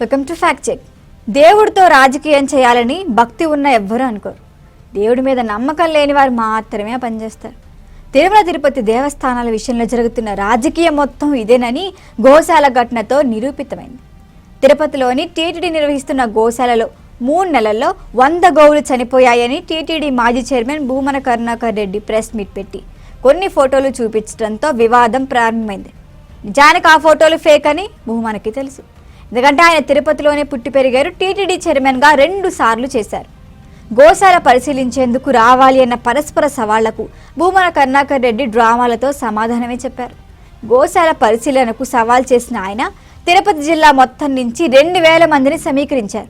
Welcome to fact check దేవుడితో రాజకీయం చేయాలని భక్తి ఉన్న ఎవ్వరూ అనుకోరు. దేవుడి మీద నమ్మకం లేని వారు మాత్రమే పనిచేస్తారు తిరుమల తిరుపతి దేవస్థానాల విషయంలో జరుగుతున్న రాజకీయం మొత్తం ఇదేనని గోశాల ఘటనతో నిరూపితమైంది. తిరుపతిలోని టీటీడీ నిర్వహిస్తున్న గోశాలలో మూడు నెలల్లో వంద గోవులు చనిపోయాయని టీటీడీ మాజీ chairman Bhumana Karunakar Reddy press meet పెట్టి కొన్ని ఫోటోలు చూపించడంతో వివాదం ప్రారంభమైంది. నిజానికి ఆ ఫోటోలు ఫేక్ అని భూమనకి తెలుసు. ఎందుకంటే ఆయన తిరుపతిలోనే పుట్టి పెరిగారు. టీటీడీ చైర్మన్గా రెండు సార్లు చేశారు. గోశాల పరిశీలించేందుకు రావాలి అన్న పరస్పర సవాళ్ళకు భూమన కరుణాకర్ రెడ్డి డ్రామాలతో సమాధానమే చెప్పారు. గోశాల పరిశీలనకు సవాల్ చేసిన ఆయన తిరుపతి జిల్లా మొత్తం నుంచి రెండు వేల మందిని సమీకరించారు.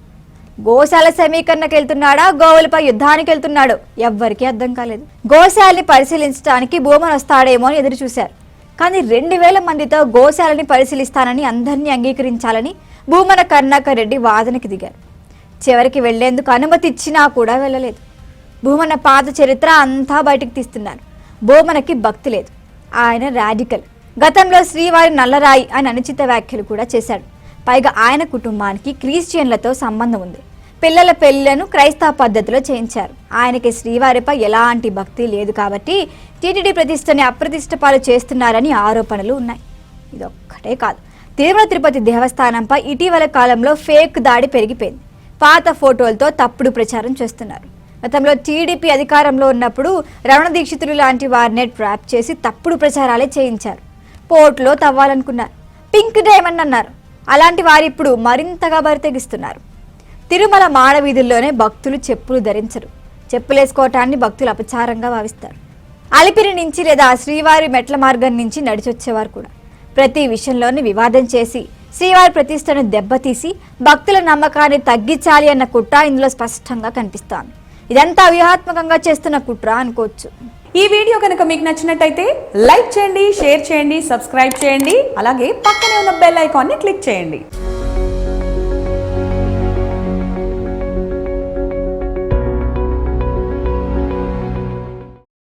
గోశాల సమీకరణకు వెళ్తున్నాడా గోవులపై యుద్ధానికి వెళ్తున్నాడో ఎవ్వరికీ అర్థం కాలేదు. గోశాలని పరిశీలించడానికి భూమన్ వస్తాడేమో అని ఎదురు చూశారు కానీ రెండు వేల మందితో గోశాలని పరిశీలిస్తానని అందరినీ అంగీకరించాలని భూమన కరుణాకర్ రెడ్డి వాదనకి దిగారు. చివరికి వెళ్ళేందుకు అనుమతి ఇచ్చినా కూడా వెళ్ళలేదు. భూమన పాత చరిత్ర అంతా బయటకు తీస్తున్నారు. భూమనకి భక్తి లేదు. ఆయన రాడికల్. గతంలో శ్రీవారి నల్లరాయి అని అనుచిత వ్యాఖ్యలు కూడా చేశాడు. పైగా ఆయన కుటుంబానికి క్రిస్టియన్లతో సంబంధం ఉంది. పిల్లల పెళ్ళిలను క్రైస్తవ పద్ధతిలో చేయించారు. ఆయనకి శ్రీవారిపై ఎలాంటి భక్తి లేదు కాబట్టి టీటీడీ ప్రతిష్టని అప్రతిష్ట పాలు చేస్తున్నారని ఆరోపణలు ఉన్నాయి. ఇదొక్కటే కాదు. తిరుమల తిరుపతి దేవస్థానంపై ఇటీవల కాలంలో ఫేక్ దాడి పెరిగిపోయింది. పాత ఫోటోలతో తప్పుడు ప్రచారం చేస్తున్నారు. గతంలో టీడీపీ అధికారంలో ఉన్నప్పుడు రమణ దీక్షితులు లాంటి వారిని ట్రాప్ చేసి తప్పుడు ప్రచారాలే చేయించారు. పోర్టులో తవ్వాలనుకున్నారు. పింక్ డైమండ్ అన్నారు. అలాంటి వారు ఇప్పుడు మరింతగా బరితెగిస్తున్నారు. తిరుమల మాడవీధుల్లోనే భక్తులు చెప్పులు ధరించరు. చెప్పులేసుకోవటాన్ని భక్తులు అపచారంగా భావిస్తారు. అలిపిరి నుంచి లేదా శ్రీవారి మెట్ల మార్గం నుంచి నడిచొచ్చేవారు కూడా. ప్రతి విషయంలోని వివాదం చేసి శ్రీవారి ప్రతిష్టను దెబ్బతీసి భక్తుల నమ్మకాన్ని తగ్గించాలి అన్న కుట్ర ఇందులో స్పష్టంగా కనిపిస్తోంది. ఇదంతా వ్యూహాత్మకంగా చేస్తున్న కుట్ర అనుకోవచ్చు. ఈ వీడియో కనుక మీకు నచ్చినట్టయితే లైక్ చేయండి షేర్ చేయండి సబ్స్క్రైబ్ చేయండి అలాగే పక్కనే ఉన్న బెల్ ఐకాన్ని క్లిక్ చేయండి.